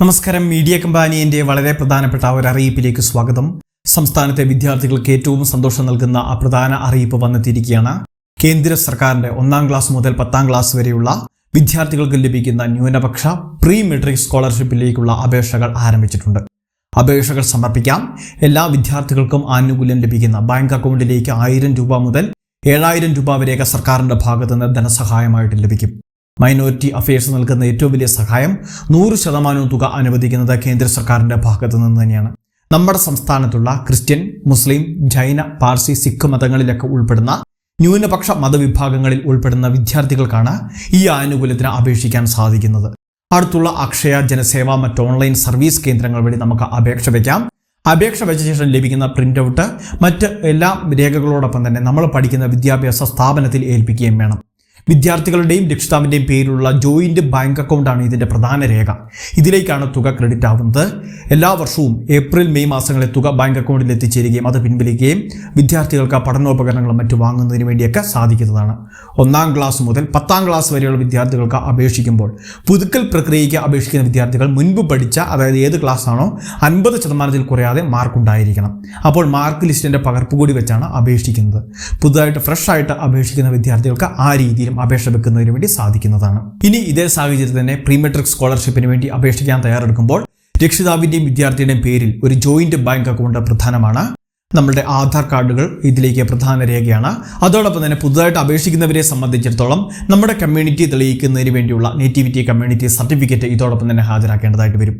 നമസ്കാരം. മീഡിയ കമ്പാനിയന്റെ വളരെ പ്രധാനപ്പെട്ട ഒരു അറിയിപ്പിലേക്ക് സ്വാഗതം. സംസ്ഥാനത്തെ വിദ്യാർത്ഥികൾക്ക് ഏറ്റവും സന്തോഷം നൽകുന്ന ആ പ്രധാന അറിയിപ്പ് വന്നെത്തിയിരിക്കുകയാണ്. കേന്ദ്ര സർക്കാരിന്റെ ഒന്നാം ക്ലാസ് മുതൽ പത്താം ക്ലാസ് വരെയുള്ള വിദ്യാർത്ഥികൾക്ക് ലഭിക്കുന്ന ന്യൂനപക്ഷ പ്രീ മെട്രിക് സ്കോളർഷിപ്പിലേക്കുള്ള അപേക്ഷകൾ ആരംഭിച്ചിട്ടുണ്ട്. അപേക്ഷകൾ സമർപ്പിക്കാം. എല്ലാ വിദ്യാർത്ഥികൾക്കും ആനുകൂല്യം ലഭിക്കുന്ന ബാങ്ക് അക്കൗണ്ടിലേക്ക് ആയിരം രൂപ മുതൽ ഏഴായിരം രൂപ വരെയൊക്കെ സർക്കാരിന്റെ ഭാഗത്തുനിന്ന് ധനസഹായമായിട്ട് ലഭിക്കും. മൈനോറിറ്റി അഫയേഴ്സ് നൽകുന്ന ഏറ്റവും വലിയ സഹായം നൂറ് ശതമാനവും തുക അനുവദിക്കുന്നത് കേന്ദ്ര സർക്കാരിന്റെ ഭാഗത്തു നിന്ന് തന്നെയാണ്. നമ്മുടെ സംസ്ഥാനത്തുള്ള ക്രിസ്ത്യൻ മുസ്ലിം ജൈന പാർസി സിഖ് മതങ്ങളിലൊക്കെ ഉൾപ്പെടുന്ന ന്യൂനപക്ഷ മതവിഭാഗങ്ങളിൽ ഉൾപ്പെടുന്ന വിദ്യാർത്ഥികൾക്കാണ് ഈ ആനുകൂല്യത്തിന് അപേക്ഷിക്കാൻ സാധിക്കുന്നത്. അടുത്തുള്ള അക്ഷയ ജനസേവ മറ്റ് ഓൺലൈൻ സർവീസ് കേന്ദ്രങ്ങൾ വഴി നമുക്ക് അപേക്ഷ വയ്ക്കാം അപേക്ഷ വെച്ച ശേഷം ലഭിക്കുന്ന പ്രിന്റ് ഔട്ട് മറ്റ് എല്ലാ രേഖകളോടൊപ്പം തന്നെ നമ്മൾ പഠിക്കുന്ന വിദ്യാഭ്യാസ സ്ഥാപനത്തിൽ ഏൽപ്പിക്കുകയും വേണം. വിദ്യാർത്ഥികളുടെയും രക്ഷിതാവിന്റെയും പേരിലുള്ള ജോയിന്റ് ബാങ്ക് അക്കൗണ്ടാണ് ഇതിന്റെ പ്രധാന രേഖ. ഇതിലേക്കാണ് തുക ക്രെഡിറ്റ് ആവുന്നത്. എല്ലാ വർഷവും ഏപ്രിൽ മെയ് മാസങ്ങളിൽ തുക ബാങ്ക് അക്കൗണ്ടിൽ എത്തിച്ചേരുകയും അത് പിൻവലിക്കുകയും വിദ്യാർത്ഥികൾക്ക് പഠനോപകരണങ്ങളും മറ്റു വാങ്ങുന്നതിന് വേണ്ടിയൊക്കെ സാധിക്കുന്നതാണ്. ഒന്നാം ക്ലാസ് മുതൽ പത്താം ക്ലാസ് വരെയുള്ള വിദ്യാർത്ഥികൾക്ക് അപേക്ഷിക്കുമ്പോൾ പുതുക്കൽ പ്രക്രിയയ്ക്ക് അപേക്ഷിക്കുന്ന വിദ്യാർത്ഥികൾ മുൻപ് പഠിച്ച അതായത് ഏത് ക്ലാസ് ആണോ അൻപത് ശതമാനത്തിൽ കുറയാതെ മാർക്ക് ഉണ്ടായിരിക്കണം. അപ്പോൾ മാർക്ക് ലിസ്റ്റിന്റെ പകർപ്പ് കൂടി വെച്ചാണ് അപേക്ഷിക്കുന്നത്. പുതുതായിട്ട് ഫ്രഷ് ആയിട്ട് അപേക്ഷിക്കുന്ന വിദ്യാർത്ഥികൾക്ക് ആ രീതിയിലും അപേക്ഷ വെക്കുന്നതിന് വേണ്ടി സാധിക്കുന്നതാണ്. ഇനി ഇതേ സാഹചര്യത്തിൽ തന്നെ പ്രീമെട്രിക് സ്കോളർഷിപ്പിന് വേണ്ടി അപേക്ഷിക്കാൻ തയ്യാറെടുക്കുമ്പോൾ രക്ഷിതാവിന്റെയും വിദ്യാർത്ഥിയുടെയും പേരിൽ ഒരു ജോയിന്റ് ബാങ്ക് അക്കൗണ്ട് പ്രധാനമാണ്. നമ്മുടെ ആധാർ കാർഡുകൾ ഇതിലേക്ക് പ്രധാന രേഖയാണ്. അതോടൊപ്പം തന്നെ പുതുതായിട്ട് അപേക്ഷിക്കുന്നവരെ സംബന്ധിച്ചിടത്തോളം നമ്മുടെ കമ്മ്യൂണിറ്റി തെളിയിക്കുന്നതിന് വേണ്ടിയുള്ള നേറ്റിവിറ്റി കമ്മ്യൂണിറ്റി സർട്ടിഫിക്കറ്റ് ഇതോടൊപ്പം തന്നെ ഹാജരാക്കേണ്ടതായിട്ട് വരും.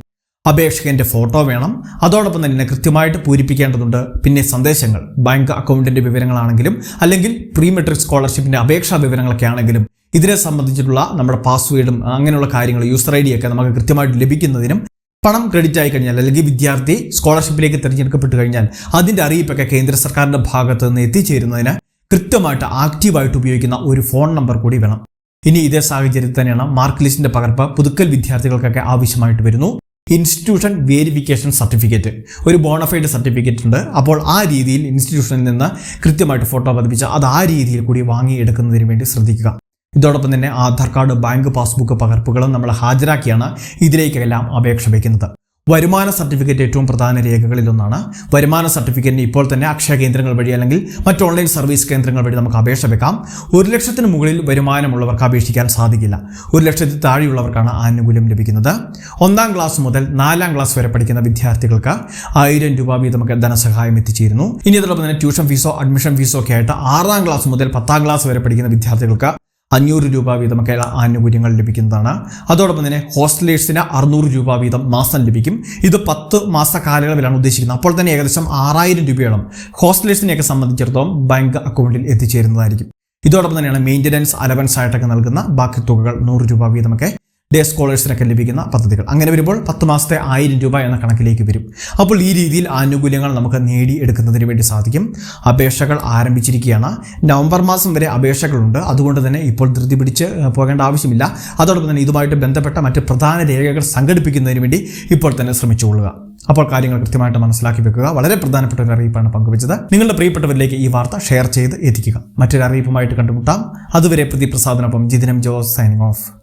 അപേക്ഷകന്റെ ഫോട്ടോ വേണം. അതോടൊപ്പം തന്നെ കൃത്യമായിട്ട് പൂരിപ്പിക്കേണ്ടതുണ്ട്. പിന്നെ സന്ദേശങ്ങൾ ബാങ്ക് അക്കൗണ്ടിന്റെ വിവരങ്ങളാണെങ്കിലും അല്ലെങ്കിൽ പ്രീ മെട്രിക് സ്കോളർഷിപ്പിന്റെ അപേക്ഷാ വിവരങ്ങളൊക്കെ ആണെങ്കിലും ഇതിനെ സംബന്ധിച്ചിട്ടുള്ള നമ്മുടെ പാസ്വേഡും അങ്ങനെയുള്ള കാര്യങ്ങൾ യൂസർ ഐ ഒക്കെ നമുക്ക് കൃത്യമായിട്ട് ലഭിക്കുന്നതിനും പണം ക്രെഡിറ്റ് ആയി കഴിഞ്ഞാൽ അല്ലെങ്കിൽ വിദ്യാർത്ഥി സ്കോളർഷിപ്പിലേക്ക് തിരഞ്ഞെടുക്കപ്പെട്ട് കഴിഞ്ഞാൽ അതിന്റെ അറിയിപ്പൊക്കെ കേന്ദ്ര സർക്കാരിന്റെ ഭാഗത്ത് നിന്ന് എത്തിച്ചേരുന്നതിന് കൃത്യമായിട്ട് ആക്റ്റീവായിട്ട് ഉപയോഗിക്കുന്ന ഒരു ഫോൺ നമ്പർ കൂടി വേണം. ഇനി ഇതേ സാഹചര്യത്തിൽ തന്നെയാണ് മാർക്ക് ലിസ്റ്റിന്റെ പകർപ്പ് പുതുക്കൽ വിദ്യാർത്ഥികൾക്കൊക്കെ ആവശ്യമായിട്ട് വരുന്നു. ഇൻസ്റ്റിറ്റ്യൂഷൻ വേരിഫിക്കേഷൻ സർട്ടിഫിക്കറ്റ് ഒരു ബോണഫൈഡ് സർട്ടിഫിക്കറ്റ് ഉണ്ട്. അപ്പോൾ ആ രീതിയിൽ ഇൻസ്റ്റിറ്റ്യൂഷനിൽ നിന്ന് കൃത്യമായിട്ട് ഫോട്ടോ പതിപ്പിച്ച് അത് ആ രീതിയിൽ കൂടി വാങ്ങിയെടുക്കുന്നതിന് വേണ്ടി ശ്രദ്ധിക്കുക. ഇതോടൊപ്പം തന്നെ ആധാർ കാർഡ് ബാങ്ക് പാസ്ബുക്ക് പകർപ്പുകളും നമ്മൾ ഹാജരാക്കിയാണ് ഇതിലേക്കെല്ലാം അപേക്ഷ വയ്ക്കുന്നത്. വരുമാന സർട്ടിഫിക്കറ്റ് ഏറ്റവും പ്രധാന രേഖകളിലൊന്നാണ്. വരുമാന സർട്ടിഫിക്കറ്റിന് ഇപ്പോൾ തന്നെ അക്ഷയ കേന്ദ്രങ്ങൾ വഴി അല്ലെങ്കിൽ മറ്റ് ഓൺലൈൻ സർവീസ് കേന്ദ്രങ്ങൾ വഴി നമുക്ക് അപേക്ഷ വെക്കാം. ഒരു ലക്ഷത്തിന് മുകളിൽ വരുമാനമുള്ളവർക്ക് അപേക്ഷിക്കാൻ സാധിക്കില്ല. ഒരു ലക്ഷത്തിൽ താഴെയുള്ളവർക്കാണ് ആനുകൂല്യം ലഭിക്കുന്നത്. ഒന്നാം ക്ലാസ് മുതൽ നാലാം ക്ലാസ് വരെ പഠിക്കുന്ന വിദ്യാർത്ഥികൾക്ക് ആയിരം രൂപ വീതമൊക്കെ ധനസഹായം എത്തിച്ചേരുന്നു. ഇനി അതോടൊപ്പം തന്നെ ട്യൂഷൻ ഫീസോ അഡ്മിഷൻ ഫീസോ ഒക്കെ ആയിട്ട് ആറാം ക്ലാസ് മുതൽ പത്താം ക്ലാസ് വരെ പഠിക്കുന്ന വിദ്യാർത്ഥികൾക്ക് അഞ്ഞൂറ് രൂപ വീതമൊക്കെ ആനുകൂല്യങ്ങൾ ലഭിക്കുന്നതാണ്. അതോടൊപ്പം തന്നെ ഹോസ്റ്റലേഴ്സിന് അറുന്നൂറ് രൂപ വീതം മാസം ലഭിക്കും. ഇത് പത്ത് മാസ കാലയളവിലാണ് ഉദ്ദേശിക്കുന്നത്. അപ്പോൾ തന്നെ ഏകദേശം ആറായിരം രൂപയോളം ഹോസ്റ്റലേഴ്സിനെയൊക്കെ സംബന്ധിച്ചിടത്തോളം ബാങ്ക് അക്കൗണ്ടിൽ എത്തിച്ചേരുന്നതായിരിക്കും. ഇതോടൊപ്പം തന്നെയാണ് മെയിന്റനൻസ് അലവൻസ് ആയിട്ടൊക്കെ നൽകുന്ന ബാക്കി തുകകൾ നൂറ് രൂപ വീതമൊക്കെ ഡേ സ്കോളേഴ്സിനൊക്കെ ലഭിക്കുന്ന പദ്ധതികൾ. അങ്ങനെ വരുമ്പോൾ പത്ത് മാസത്തെ ആയിരം രൂപ എന്ന കണക്കിലേക്ക് വരും. അപ്പോൾ ഈ രീതിയിൽ ആനുകൂല്യങ്ങൾ നമുക്ക് നേടിയെടുക്കുന്നതിന് വേണ്ടി സാധിക്കും. അപേക്ഷകൾ ആരംഭിച്ചിരിക്കുകയാണ്. നവംബർ മാസം വരെ അപേക്ഷകളുണ്ട്. അതുകൊണ്ട് തന്നെ ഇപ്പോൾ ധൃതി പിടിച്ച് പോകേണ്ട ആവശ്യമില്ല. അതോടൊപ്പം തന്നെ ഇതുമായിട്ട് ബന്ധപ്പെട്ട മറ്റ് പ്രധാന രേഖകൾ സംഘടിപ്പിക്കുന്നതിന് വേണ്ടി ഇപ്പോൾ തന്നെ ശ്രമിച്ചുകൊള്ളുക അപ്പോൾ കാര്യങ്ങൾ കൃത്യമായിട്ട് മനസ്സിലാക്കി വെക്കുക. വളരെ പ്രധാനപ്പെട്ട ഒരു അറിയിപ്പാണ് പങ്കുവച്ചത്. നിങ്ങളുടെ പ്രിയപ്പെട്ടവരിലേക്ക് ഈ വാർത്ത ഷെയർ ചെയ്ത് എത്തിക്കുക. മറ്റൊരു അറിയിപ്പുമായിട്ട് കണ്ടുമുട്ടാം. അതുവരെ പ്രതിപ്രസാദനൊപ്പം ജിതിനം ജോസ് സൈനിങ് ഓഫ്.